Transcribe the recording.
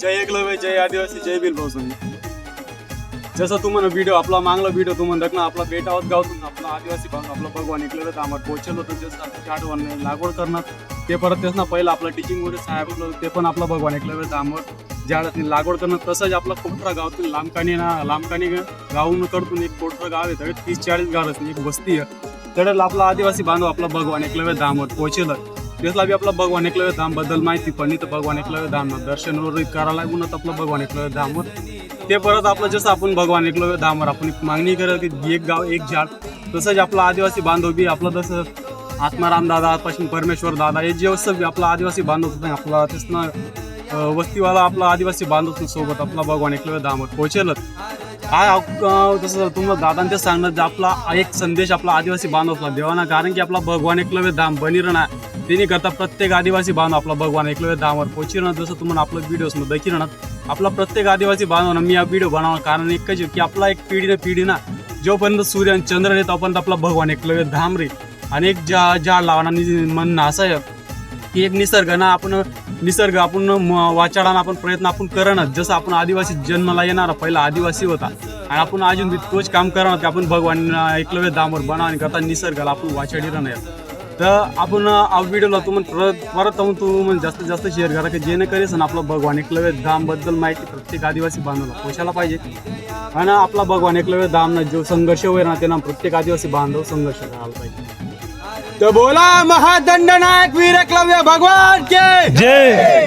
जय एकलव्य जय आदिवासी जय बिल भाऊसंगी जसं तुम्हाला व्हिडिओ आपला मागला व्हिडिओ तुम्हाला ना आपला बेटावत गावातून आपला आदिवासी भाग आपला भगवान एकलं तर आम्हाला पोचल होतं जसं आपल्याची आठवण लागवड करणार. ते परत तेच ना पहिलं आपलं टीचिंग वगैरे साहेब ते पण आपला भगवान ऐकलं तर आम्हाला झाडातली लागवड करणं तसंच आपला कोटरा गावातून लांबकाणी ना लांबकाणी गावून करतून एक कोटरा गाव आहे तर तीस चाळीस गाव एक वस्ती आहे. तर आपला आदिवासी बांधव आपला भगवान एकलव्य धामवर पोहोचेल त्यसलाई बी आपलं भगवान एकलव्य धामबद्दल माहिती पण तर भगवान एकलव्य धाम दर्शन वगैरे करायला लागूनच आपलं भगवान एकलव्य धामवर ते परत आपलं जसं आपण भगवान एकलव्य धामवर आपण मागणी करत की एक गाव एक झाड तसंच आपला आदिवासी बांधव बी आपलं तसं आत्माराम दादा पासून परमेश्वर दादा हे जे असं बी आपला आदिवासी बांधव होतं आपला तसनं वस्तीवाला आपला आदिवासी बांधव सोबत आपला भगवान एकलव्य धामवर पोहोचेलच। काय जसं तुम्हाला दादांचे सांगणं आपला एक संदेश आपला आदिवासी बांधवला देवाना कारण की आपला भगवान एकलव्य धाम बनीर नाही त्यांनी करता प्रत्येक आदिवासी बांधव आपला भगवान एकलव्य धामवर पोचिरणं जसं तुम्हाला आपलं व्हिडिओजमध्ये देखील आपला प्रत्येक आदिवासी बांधवांना मी हा व्हिडिओ बनवणार कारण एकच आहे की आपला एक पिढीनं पिढी ना जोपर्यंत सूर्य आणि चंद्र येतो तोपर्यंत आपला भगवान एकलव्य धाम रे. आणि एक जा झाड लावणं म्हणणं असं आहे की एक निसर्ग ना आपण निसर्ग आपण म- वाचाडाना आपण प्रयत्न आपण करणं जसं आपण आदिवासी जन्माला येणारा पहिला आदिवासी होता. आणि आपण अजून तोच काम करणार की आपण भगवान एकलव्य दामवर बनवण्याकरता आणि करता निसर्गाला आपण वाचाडी राहणार तर आपण आ व्हिडिओला मग परत परत जाऊन तू जास्तीत जास्त शेअर करा की जेणेकरीस आपला आपलं भगवान एकलव्य धामबद्दल माहिती प्रत्येक आदिवासी बांधवाला पोचायला पाहिजे. आणि आपला भगवान एकलव्य धाम जो संघर्ष होईल ना त्यांना प्रत्येक आदिवासी बांधव संघर्ष करायला पाहिजे. तर बोला महादंड नायक वीर एकलव्य भगवान के! जय!